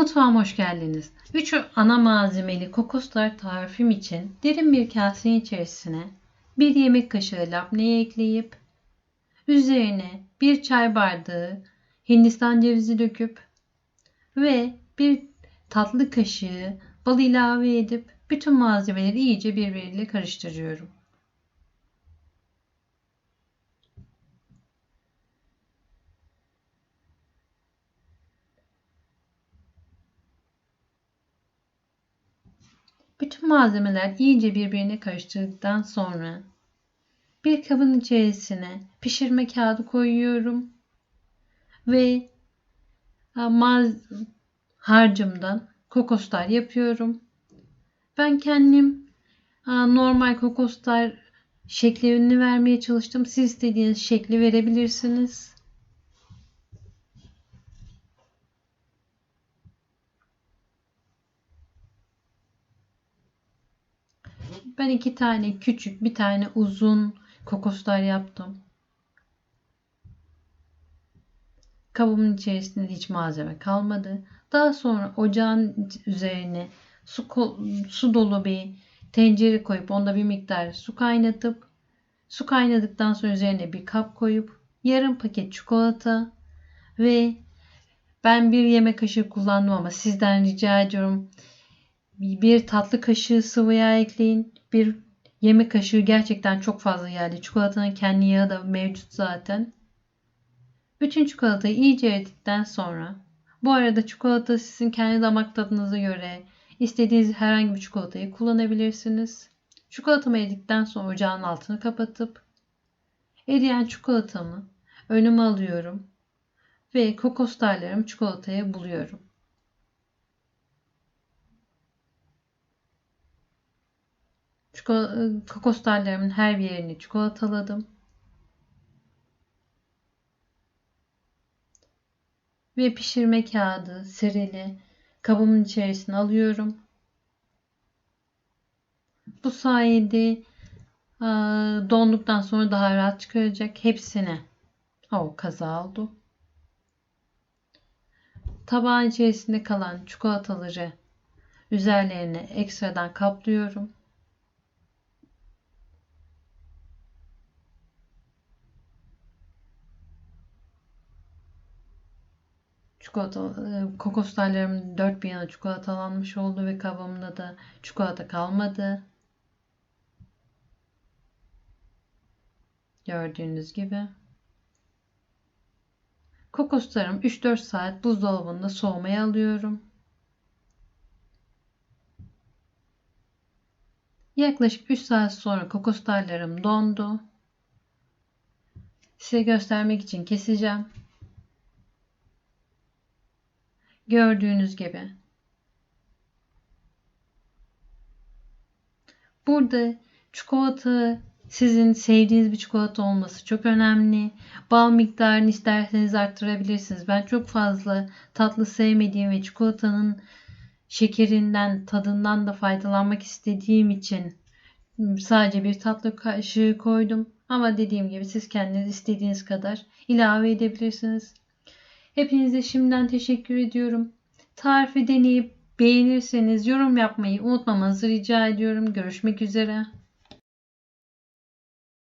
Mutfağıma hoş geldiniz. 3 ana malzemeli kokoslar tarifim için derin bir kasenin içerisine 1 yemek kaşığı labneyi ekleyip üzerine 1 çay bardağı hindistan cevizi döküp ve 1 tatlı kaşığı bal ilave edip bütün malzemeleri iyice birbiriyle karıştırıyorum. Bütün malzemeler iyice birbirine karıştırdıktan sonra bir kabın içerisine pişirme kağıdı koyuyorum ve maz harcımdan kokoslar yapıyorum. Ben kendim normal kokoslar şeklini vermeye çalıştım. Siz istediğiniz şekli verebilirsiniz. Ben iki tane küçük, bir tane uzun kokoslar yaptım. Kabımın içerisinde hiç malzeme kalmadı. Daha sonra ocağın üzerine su, su dolu bir tencere koyup onda bir miktar su kaynatıp su kaynadıktan sonra üzerine bir kap koyup yarım paket çikolata ve ben bir yemek kaşığı kullandım ama sizden rica ediyorum bir tatlı kaşığı sıvı yağ ekleyin. Bir yemek kaşığı gerçekten çok fazla geldi. Çikolatanın kendi yağı da mevcut zaten. Bütün çikolatayı iyice eridikten sonra bu arada çikolata sizin kendi damak tadınıza göre istediğiniz herhangi bir çikolatayı kullanabilirsiniz. Çikolatamı eridikten sonra ocağın altını kapatıp eriyen çikolatamı önüme alıyorum ve kokos tarlarımı çikolataya buluyorum. Kokos tarlarımın her bir yerini çikolataladım. Ve pişirme kağıdı serili kabımın içerisine alıyorum. Bu sayede donduktan sonra daha rahat çıkaracak hepsini. O kaza oldu. Tabağın içerisinde kalan çikolataları üzerlerine ekstradan kaplıyorum. Çikolata e, kokoslarım dört bir yana çikolatalanmış oldu ve kabımda da çikolata kalmadı. Gördüğünüz gibi. Kokoslarım 3-4 saat buzdolabında soğumaya alıyorum. Yaklaşık 3 saat sonra kokoslarım dondu. Size göstermek için keseceğim. Gördüğünüz gibi. Burada çikolata sizin sevdiğiniz bir çikolata olması çok önemli. Bal miktarını isterseniz arttırabilirsiniz. Ben çok fazla tatlı sevmediğim ve çikolatanın şekerinden, tadından da faydalanmak istediğim için sadece bir tatlı kaşığı koydum. Ama dediğim gibi siz kendiniz istediğiniz kadar ilave edebilirsiniz. Hepinize şimdiden teşekkür ediyorum. Tarifi deneyip beğenirseniz yorum yapmayı unutmamanızı rica ediyorum. Görüşmek üzere.